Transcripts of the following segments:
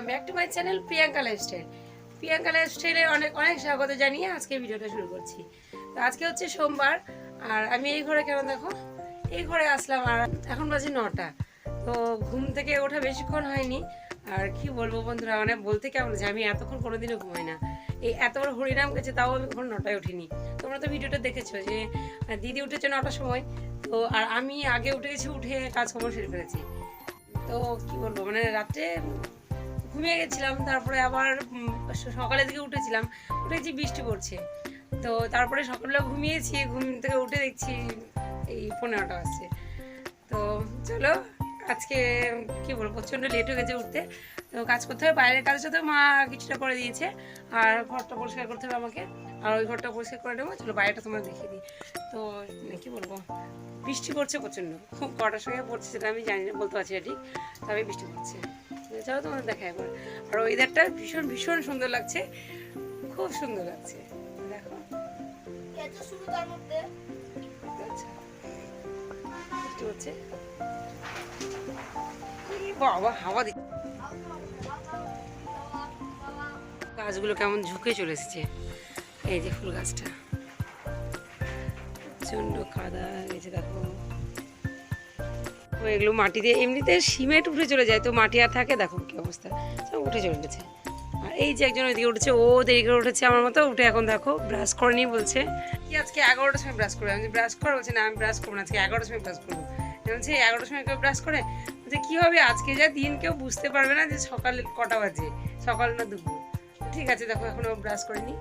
Welcome back to my channel Priyanka lifestyle Priyanka লাইফস্টাইলে অনেক অনেক স্বাগত জানিয়ে আজকে ভিডিওটা শুরু করছি। তো আজকে হচ্ছে সোমবার, আর আমি এই ঘরে কেন দেখো? এই ঘরে আসলাম আর এখন বাজে নটা। তো ঘুম থেকে ওঠা বেশিক্ষণ হয়নি। আর কি বলব বন্ধুরা মানে বলতে কেমন যে আমি এতক্ষণ কোনোদিনও ঘুমাই না। এই এত বড় হরিনাম গেছে, তাও আমি এখন নটায় উঠিনি। তোমরা তো ভিডিওটা দেখেছ যে দিদি উঠেছে নটার সময়। তো, আর আমি আগে উঠে গেছি, উঠে কাজকর্ম সেরে ফেলেছি। তো কি বলব মানে রাত্রে ঘুমিয়ে গেছিলাম, তারপরে আবার সকালের দিকে উঠেছিলাম, উঠেছি বৃষ্টি পড়ছে। তো তারপরে সকালবেলা ঘুমিয়েছি, ঘুম থেকে উঠে দেখছি এই পনেরোটা আসছে তো চলো, আজকে, কি বলব, প্রচণ্ড লেট হয়ে গেছে উঠতে। তো কাজ করতে হবে, বাইরের কাজের সাথে মা কিছুটা করে দিয়েছে, আর ঘরটা পরিষ্কার করতে হবে আমাকে। আর ওই ঘরটা পরিষ্কার করে নেব, চলো বাইরেটা তোমরা দেখিয়ে দিই। তো মানে কি বলব, বৃষ্টি পড়ছে প্রচণ্ড। খুব কটার সঙ্গে পড়ছে সেটা আমি জানি না, বলতে পারছি ঠিক, তবে বৃষ্টি পড়ছে। চলো তোমাদের দেখা একবার। আর ওয়েদারটা ভীষণ ভীষণ সুন্দর লাগছে। খুব সুন্দর লাগছে। দেখো। হচ্ছে বাবা হাওয়া দিচ্ছে। গাছগুলো কেমন ঝুঁকে চলে এসেছে। এই যে ফুল গাছটা। প্রচণ্ড কাদা হয়েছে দেখো। ও এগুলো মাটি দিয়ে। এমনিতে সিমেন্ট উঠে চলে যায়, তো মাটি আর থাকে, দেখো কি অবস্থা। সব উঠে চলে গেছে। আর এই যে একজন ওইদিকে উঠেছে, ও দেরি করে উঠেছে আমার মতো, উঠে এখন দেখো ব্রাশ করেনি বলছে। কি আজকে এগারোটার সময় ব্রাশ করবে? আমি ব্রাশ করা, বলছে, না, আমি ব্রাশ করব না, আজকে এগারোটার সময় ব্রাশ করব। বলছে এগারোটার সময় কেউ ব্রাশ করে? যে কী হবে? আজকে যা দিন কেউ বুঝতে পারবে না যে সকাল কটা বাজে, সকাল না দুপুর। ঠিক আছে, দেখো, এখনও ব্রাশ করিনি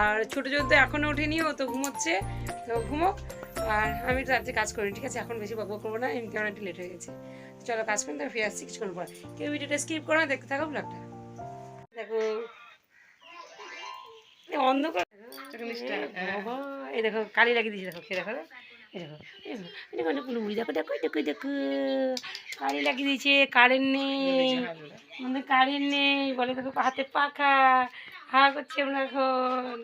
আর ছোটো ছোটো তো এখনও ওঠেনি, ও তো ঘুমোচ্ছে। ঘুমোক। আর আমি তো রাত্রে কাজ করি ঠিক আছে? এখন বেশি বকবক করব না এমনি একটু লেট হয়ে গেছে। চলো কাজ করি তারপর ফিরে আসছি কিছুক্ষণ পর কেউ ভিডিওটা স্কিপ করো না দেখতে থাকো ব্লগটা দেখো। অন্ধকার। এই দেখো কালি লাগিয়ে দিয়েছে দেখো খেয়ে দেখো এই দেখো এই দেখো, এই দেখো দেখো লুড়ি দেখো দেখো দেখো দেখো। কালি লাগিয়ে দিয়েছে কারেন্ট নেই। আমাদের কারেন্ট নেই বলে দেখো হাতে পাখা। হা করছে আমরা এখন।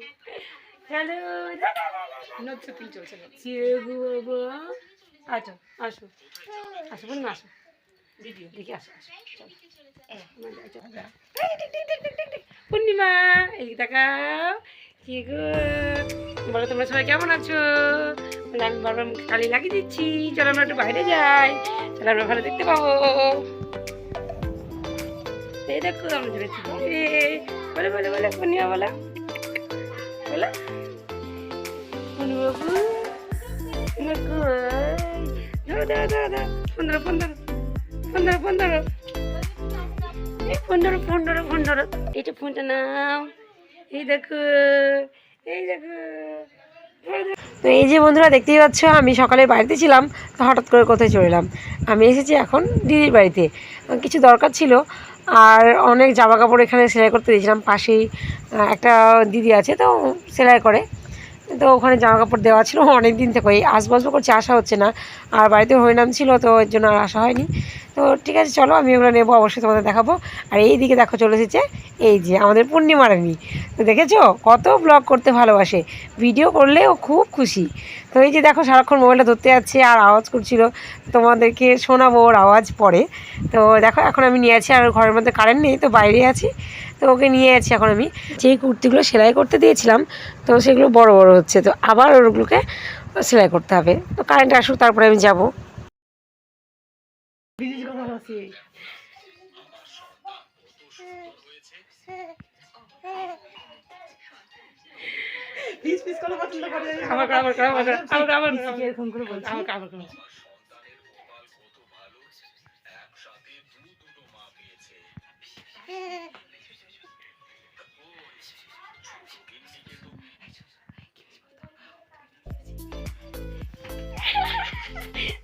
হ্যালো। নচ্ছতি চলছে বাবা আচ্ছা আসো। আসো বলুন আসো। দেখি আসো। পূর্ণিমা এই তাকাও। কি গো বলো তোমরা সবাই কেমন আছো? বলে, আমি বারবার মুখে কালি লাগিয়ে দিচ্ছি। চলো আমরা একটু বাইরে যাই। তাহলে আমরা ভালো দেখতে পাবো। এই দেখো আমরা চলেছি বলে বলে বলে পূর্ণিমা বলো। বলো। পনেরো পনেরো পনেরো এই পনেরো পনেরো পনেরো ফোনটা এই দেখো এই দেখো তো এই যে বন্ধুরা, দেখতেই পাচ্ছ, আমি সকালে বাড়িতে ছিলাম, তো হঠাৎ করে কোথায় চলে এলাম। আমি এসেছি এখন দিদির বাড়িতে। কিছু দরকার ছিল, আর অনেক জামা কাপড় এখানে সেলাই করতে দিয়েছিলাম। পাশেই একটা দিদি আছে, তো সেলাই করে। তো ওখানে জামা কাপড় দেওয়া ছিল অনেক দিন থেকে এই আসবাসব করছে, আসা হচ্ছে না। আর বাড়িতে হরিনাম ছিল, তো এর জন্য আর আসা হয়নি। তো ঠিক আছে, চলো, আমি ওগুলো নেব, অবশ্যই তোমাদের দেখাবো। আর এই দিকে দেখো, চলে এসেছে, এই যে আমাদের পূর্ণিমা রানী। তো দেখেছ, কত ব্লগ করতে ভালোবাসে। ভিডিও করলে ও খুব খুশি। তো এই যে দেখো, সারাক্ষণ মোবাইলটা ধরতে যাচ্ছে আর আওয়াজ করছিল। তোমাদেরকে শোনাবো ওর আওয়াজ পরে। তো দেখো, এখন আমি নিয়ে আছি, আর ঘরের মধ্যে কারেন্ট নেই, তো বাইরে আছি। তো ওকে নিয়ে আছি এখন আমি। যেই কুর্তিগুলো সেলাই করতে দিয়েছিলাম তো সেগুলো বড় বড় হচ্ছে তো আবার ওগুলোকে সেলাই করতে হবে। তো কারেন্ট আসুক তারপরে আমি যাব। আবার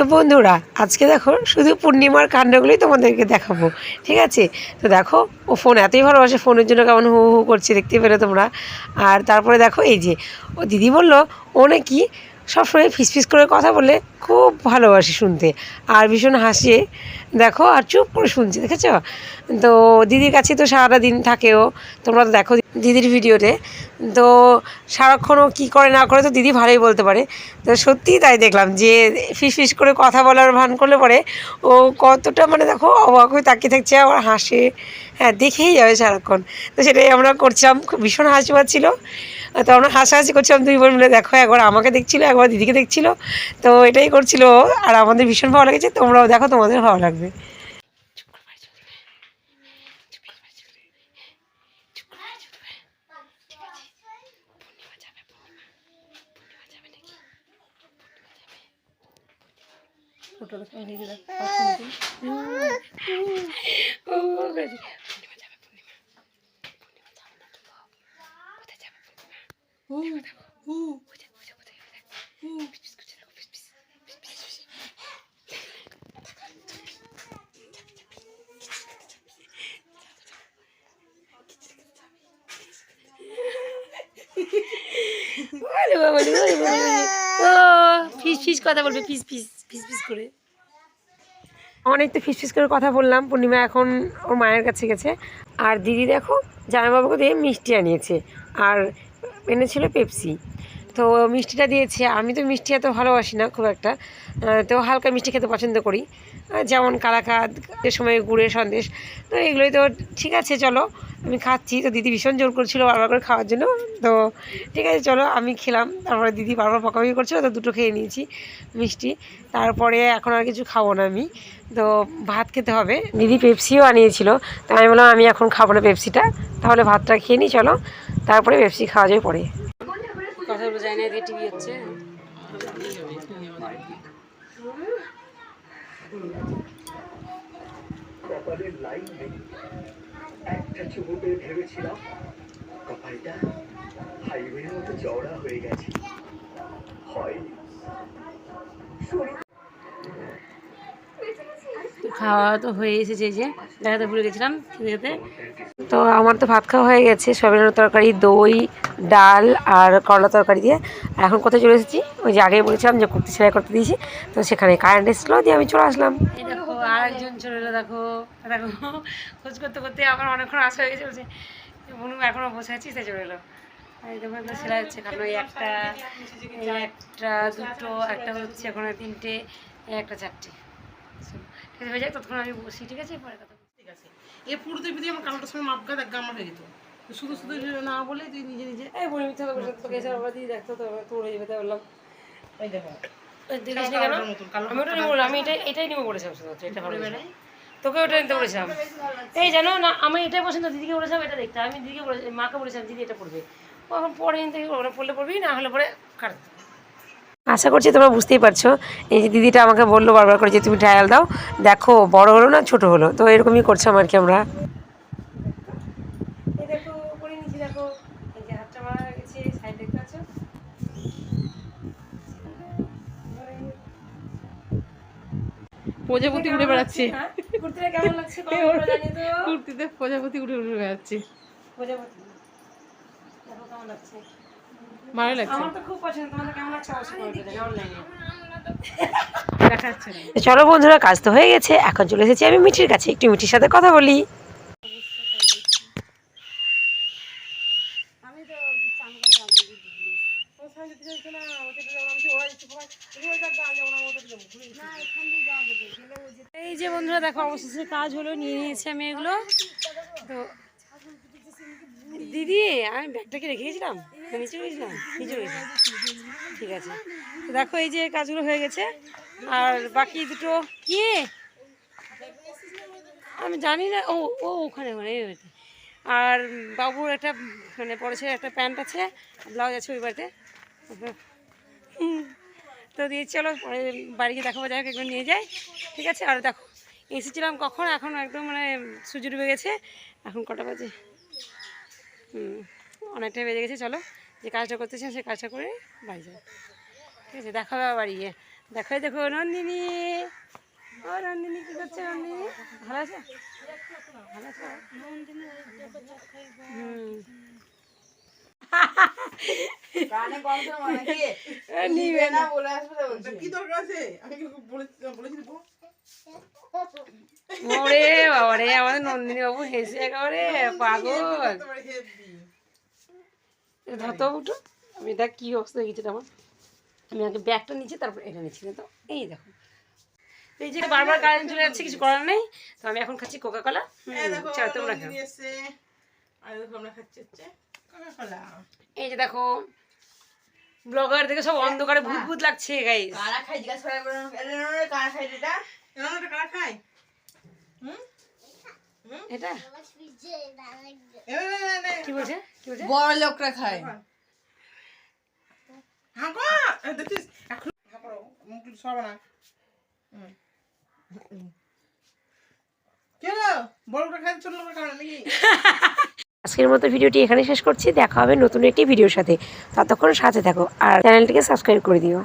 তো বন্ধুরা, আজকে দেখো শুধু পূর্ণিমার কাণ্ডগুলোই তোমাদেরকে দেখাবো, ঠিক আছে? তো দেখো, ও ফোন এতই ভালোবাসে, ফোনের জন্য কেমন হু হু করছে, দেখতে পেলে তোমরা। আর তারপরে দেখো এই যে, ও দিদি বলল, ও নাকি সবসময় ফিস ফিস করে কথা বলে খুব ভালোবাসি শুনতে। আর ভীষণ হাসে। দেখো, আর চুপ করে শুনছে, দেখেছ? তো দিদির কাছে তো সারাটা দিন থাকেও তোমরা তো দেখো দিদির ভিডিওতে। তো সারাক্ষণ ও কী করে না করে তো দিদি ভালোই বলতে পারে। তো সত্যিই তাই দেখলাম যে ফিস ফিস করে কথা বলার ভান করলে পরে ও কতটা মানে দেখো অবাক হয়ে তাকিয়ে থাকছে, আবার হাসে। হ্যাঁ দেখেই যাবে সারাক্ষণ। তো সেটাই আমরা করছিলাম। ভীষণ হাসি পাচ্ছিল। তো আমরা হাসাহাসি করছিলাম, দুই বোন মিলে, দেখো একবার আমাকে দেখছিল, একবার দিদিকে দেখছিল। তো এটাই করছিল আর আমাদের ভীষণ ভালো লেগেছে, তোমরাও দেখো, তোমাদের ভালো লাগবে। ওরে ও, ফিস ফিস কথা বলবে, ফিস ফিস ফিস ফিস করে। অনেক তো ফিস ফিস করে কথা বললাম, পূর্ণিমা এখন ওর মায়ের কাছে গেছে। আর দিদি দেখো, জামাইবাবুকে দিয়ে মিষ্টি আনিয়েছে, আর এনেছিল পেপসি। তো মিষ্টিটা দিয়েছে, আমি তো মিষ্টি এত ভালোবাসি না খুব একটা। তো হালকা মিষ্টি খেতে পছন্দ করি। যেমন কালাকাদ এর সময় গুড়ের সন্দেশ। তো এগুলোই তো ঠিক আছে, চলো। আমি খাচ্ছি, তো দিদি ভীষণ জোর করছিল বারবার করে খাওয়ার জন্য। তো ঠিক আছে, চলো, আমি খেলাম। তারপরে দিদি বারবার পকাপকি করছিল, তো দুটো খেয়ে নিয়েছি, মিষ্টি। তারপরে এখন আর কিছু খাব না আমি। তো ভাত খেতে হবে। দিদি পেপসিও আনিয়েছিল। তো আমি বললাম, আমি এখন খাব না পেপসিটা। তাহলে ভাতটা খেয়ে নিই চলো। তারপরে পেপসি খাওয়া যায় পরে। কথা বলে যায় না টিভি হচ্ছে। কপালের লাইন নেই। একটা ভেবেছিলাম কপালটা হাইওয়ের মতো চওড়া হয়ে গেছে। হয়নি। খাওয়া তো হয়ে এসেছে যে দেখাতে ভুলে গেছিলাম খেতে তো আমার তো ভাত খাওয়া হয়ে গেছে সয়াবিনের তরকারি দই ডাল আর করলা তরকারি দিয়ে। আর এখন কোথায় চলে এসেছি? ওই যে আগেই বলেছিলাম যে কুর্তি সেলাই করতে দিয়েছি তো সেখানে কারেন্ট এসেছিল দিয়ে আমি চলে আসলাম। দেখো আর একজন চলে এলো দেখো দেখো খোঁজ করতে করতে আমার অনেকক্ষণ আসা হয়ে গেছে বলছে এখনও বসে আছিস তাই চলে এলো। দেখো এগুলো সেলাই হচ্ছে কারণ ওই একটা একটা দুটো একটা হচ্ছে এখন তিনটে একটা চারটে। ঠিক আছে হয়ে যাক ততক্ষণ আমি বসি ঠিক আছে? পরে কথা। ঠিক আছে। এ পুরোতে যদি আমার কালোটার সময় মাপ গাদ এক গামা হয়ে যেত। শুধু শুধু না বলে তুই নিজে নিজে এই বলি মিথ্যা কথা তোকে এসে আবার দিয়ে দেখতো তো তোর হয়ে যাবে বললাম। ওই দেখো। ওই দেখিস নি কেন? কালোটার মতন, কালো আমি ওটা নিবো আমি এটাই এটাই নিবো বলেছিলাম শুধুমাত্র এটা ভালো তোকে ওটা নিতে বলেছিলাম। এই জানো না আমি এটাই পছন্দ দিদিকে বলেছিলাম এটা দেখতে। আমি দিদিকে বলে মাকে বলেছিলাম দিদি এটা পড়বে ও এখন পরে নিতে ওরা পড়লে পড়বি না হলে পরে কাট। আশা করছি তোমরা বুঝতেই পারছ। এই যে দিদিটা আমাকে বলল বারবার করে যে তুমি ট্রায়াল দাও। দেখো বড় হলো না ছোট হলো। তো এরকমই করছ আর কি আমরা। প্রজাপতি উড়ে বেড়াচ্ছে। হ্যাঁ? তো কুর্তিতে প্রজাপতি উড়ে উড়ে বেড়াচ্ছে। প্রজাপতি দেখো কেমন লাগছে। ভালো লাগছে। আমার তো খুব পছন্দ তোমাদের কেমন লাগছে অবশ্যই কমেন্ট করে জানাও অনলাইনে দেখা যাচ্ছে না চলো বন্ধুরা কাজ তো হয়ে গেছে এখন চলে এসেছি আমি মিঠির কাছে একটু মিঠির সাথে কথা বলি। এই যে বন্ধুরা দেখো অবশেষে কাজ হলো নিয়ে নিয়েছি আমি এগুলো তো দিদি আমি ব্যাগটাকে রেখে গেছিলাম? নিচে গেছিলাম? নিচে গেছিলাম। ঠিক আছে। দেখো এই যে কাজগুলো হয়ে গেছে। আর বাকি দুটো কি? আমি জানি না ও ও ওখানে ওখানে আর বাবুর একটা মানে পড়েছে একটা প্যান্ট আছে ব্লাউজ আছে ওই বাড়িতে। তো দিয়ে চলো, পরে বাড়ি গিয়ে দেখাবো, যাই একবার নিয়ে যাই। ঠিক আছে? আর দেখো, এসেছিলাম কখন? এখন একদম মানে সূর্য ডুবে গেছে। এখন কটা বাজে? হুম, অনেকটাই বেজে গেছে, চলো। যে কাজটা করতেছেন সেই কাজটা করে বাড়ি যাও ঠিক আছে? দেখা হবে বাড়ি গিয়ে। দেখো দেখো, নন্দিনী। ও নন্দিনী, কী করছে নন্দিনী? ভালো আছে? ভালো আছে? হুম। নিবে না তা কি দরকার আছে? আমি বলেছি বলেছি ওরে বাবারে আমাদের নন্দিনী বাবু হেসে একেবারে পাগল। ধরতে আমি দেখ কি অবস্থা হয়ে গেছে আমার? আমি আগে ব্যাগটা নিচ্ছি তারপর এটা নিচ্ছি না তো? এই দেখো। এই যে বারবার কারেন্ট চলে যাচ্ছে কিছু করার নেই। তো আমি এখন খাচ্ছি কোকা কলা এই তোমরা খাও। আর দেখো আমরা খাচ্ছি হচ্ছে কোকাকোলা। এই যে দেখো ব্লগার দেখে সব অন্ধকারে ভূত ভূত লাগছে গাইস কারা খাই জিজ্ঞাসা করে কারা খাই এটা কারা খায়? হুম? এটা। কি বলছে? কি বলছে? বড় লোকরা খায়। হ্যাঁ গো, দেখিস, এখন- হ্যাঁ, মুখ সরাবো না। হুম। কি হলো? বড় করে খাইতে চলল না কারণ নাকি? আজকের মতো ভিডিওটি এখানে শেষ করছি। দেখা হবে নতুন একটি ভিডিওর সাথে। ততক্ষণ সাথে থাকো আর চ্যানেলটিকে সাবস্ক্রাইব করে দিও।